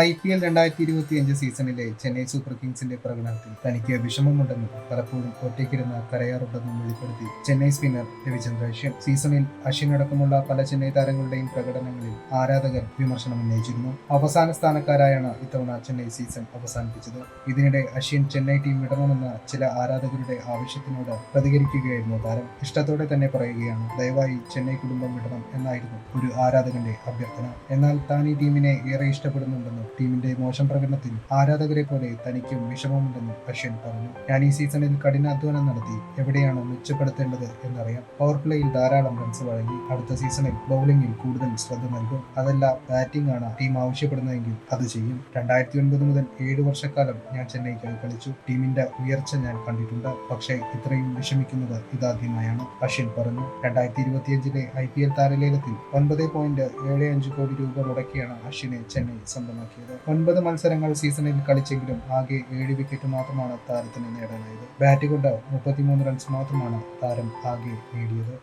I P L രണ്ടായിരത്തി ഇരുപത്തി അഞ്ച് സീസണിലെ ചെന്നൈ സൂപ്പർ കിങ്സിന്റെ പ്രകടനത്തിൽ തനിക്ക് വിഷമമുണ്ടെന്നും പലപ്പോഴും ഒറ്റയ്ക്കിരുന്ന് കരയാറുണ്ടെന്നും വെളിപ്പെടുത്തി ചെന്നൈ സ്പിന്നർ രവിചന്ദ്ര അശ്വിൻ സീസണിൽ അശ്വിനടക്കമുള്ള പല ചെന്നൈ താരങ്ങളുടെയും പ്രകടനങ്ങളിൽ ആരാധകർ വിമർശനം ഉന്നയിച്ചിരുന്നു. അവസാന സ്ഥാനക്കാരായാണ് ഇത്തവണ ചെന്നൈ സീസൺ അവസാനിപ്പിച്ചത്. ഇതിനിടെ അശ്വിൻ ചെന്നൈ ടീം വിടണമെന്ന ചില ആരാധകരുടെ ആവശ്യത്തിനോട് പ്രതികരിക്കുകയായിരുന്നു താരം. ഇഷ്ടത്തോടെ തന്നെ പറയുകയാണ് ദയവായി ചെന്നൈ കുടുംബം വിടണം എന്നായിരുന്നു ഒരു ആരാധകന്റെ അഭ്യർത്ഥന. എന്നാൽ താൻ ഈ ടീമിനെ ഏറെ ഇഷ്ടപ്പെടുന്നുണ്ടെന്നും ടീമിന്റെ മോശം പ്രകടനത്തിൽ ആരാധകരെ പോലെ തനിക്കും വിഷമമുണ്ടെന്നും അശ്വിൻ പറഞ്ഞു. ഞാൻ ഈ സീസണിൽ കഠിനാധ്വാനം നടത്തി എവിടെയാണ് മെച്ചപ്പെടുത്തേണ്ടത് എന്നറിയാം പവർ പ്ലേയിൽ ധാരാളം റൺസ് വഴങ്ങി അടുത്ത സീസണിൽ ബൗളിംഗിൽ കൂടുതൽ ശ്രദ്ധ നൽകും. അതല്ല ബാറ്റിംഗ് ആണ് ടീം ആവശ്യപ്പെടുന്നതെങ്കിൽ അത് ചെയ്യും. രണ്ടായിരത്തി ഒൻപത് മുതൽ ഏഴ് വർഷക്കാലം ഞാൻ ചെന്നൈക്കായി കളിച്ചു. ടീമിന്റെ ഉയർച്ച ഞാൻ കണ്ടിട്ടുണ്ട്. പക്ഷേ ഇത്രയും വിഷമിക്കുന്നത് ഇതാദ്യമായാണ് അശ്വിൻ പറഞ്ഞു. രണ്ടായിരത്തി ഇരുപത്തിയഞ്ചിലെ ഐ പി എൽ താരലേലത്തിൽ ഒൻപത് പോയിന്റ് ഏഴ് അഞ്ച് കോടി രൂപ മുടക്കിയാണ് അശ്വിനെ ചെന്നൈ സ്വന്തമാക്കിയത് ഒൻപത് മത്സരങ്ങൾ സീസണിൽ കളിച്ചെങ്കിലും ആകെ ഏഴ് വിക്കറ്റ് മാത്രമാണ് താരത്തിന് നേടാനായത്. ബാറ്റ് കൊണ്ട് മുപ്പത്തിമൂന്ന് റൺസ് മാത്രമാണ് താരം ആകെ നേടിയത്.